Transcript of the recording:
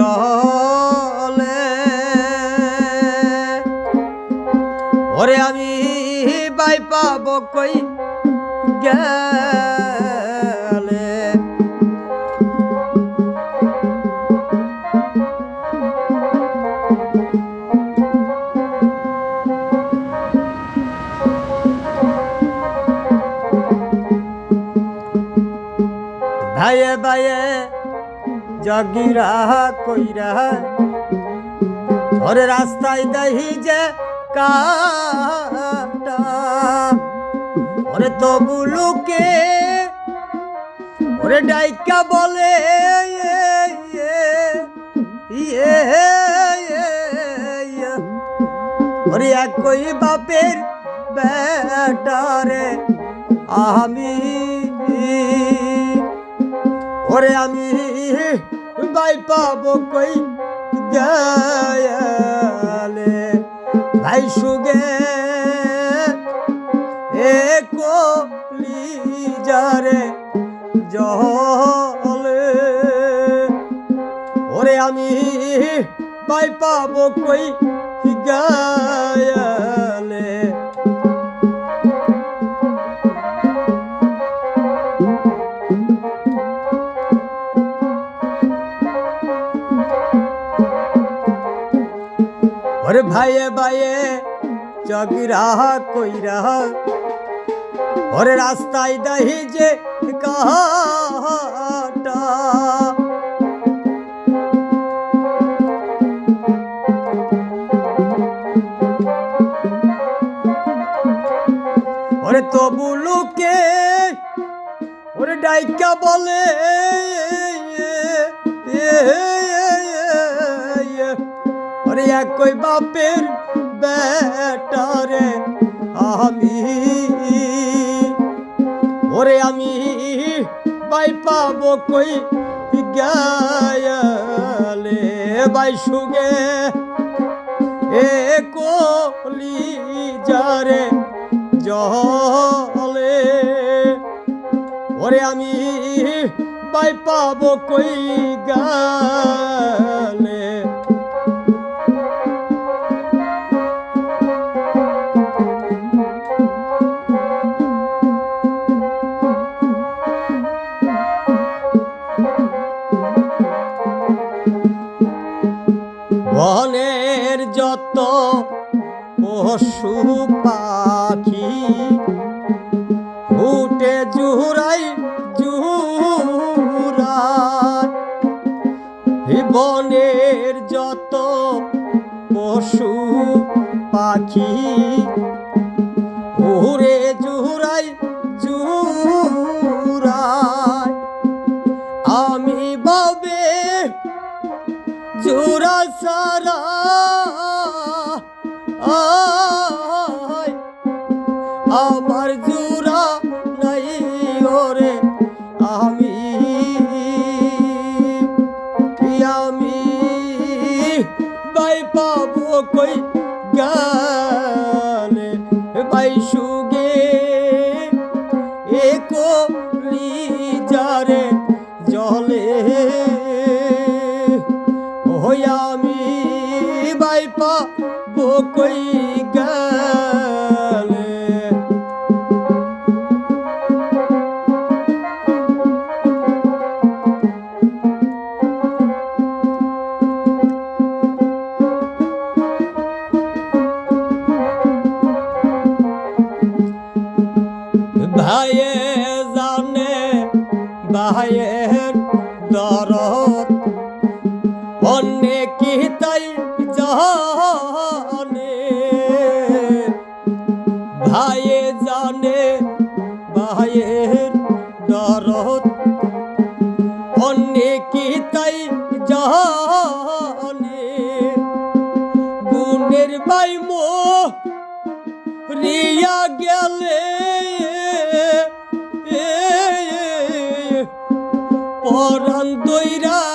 জলে ওরে আমি বাই পাব কই গেলে? ভাইয়ে ভাইয়ে জগিরা কইরা। ওরে রাস্তায় দেহি যে কাটা। ওরে তবু লোকে ওরে ডাইকা বলে ইয়ে, ইয়ে, ইয়ে। ওরে একই বাপের বেটারে আমি। ওরে আমি বাই পাবো কই গেলে ভাই সুগে এ কলি যারে জলে। ওরে আমি বাই পাবো কই গেলে ওরে ভাইয়ে ভাইয়ে চগিরা কইরা। ওরে রাস্তায় দাহি যে কাটা ওরে তবু লোকে ওরে ডাইকা বলে ওরে একই বাপের বেটারে আমি। ওরে আমি বাই পাবো কই গেলে বাই সুগে এ কলি যারে জলে। ওরে আমি বাই পাবো কই গালে পশু পাখি উঠে জুরাই জুরাই বনের যত পশু পাখি উড়ে জুহুরাই জুরাই আমি বাবে জোড়া সারা oh. কই গেলে? ভাইয়ে জানে ভাইয়ের দরদ অন্যে কি তাই জানে ভাইয়ের দরদ অন্যে কি তাই জানে গুণের বাই মো রিয়া গেলে পরান দইরা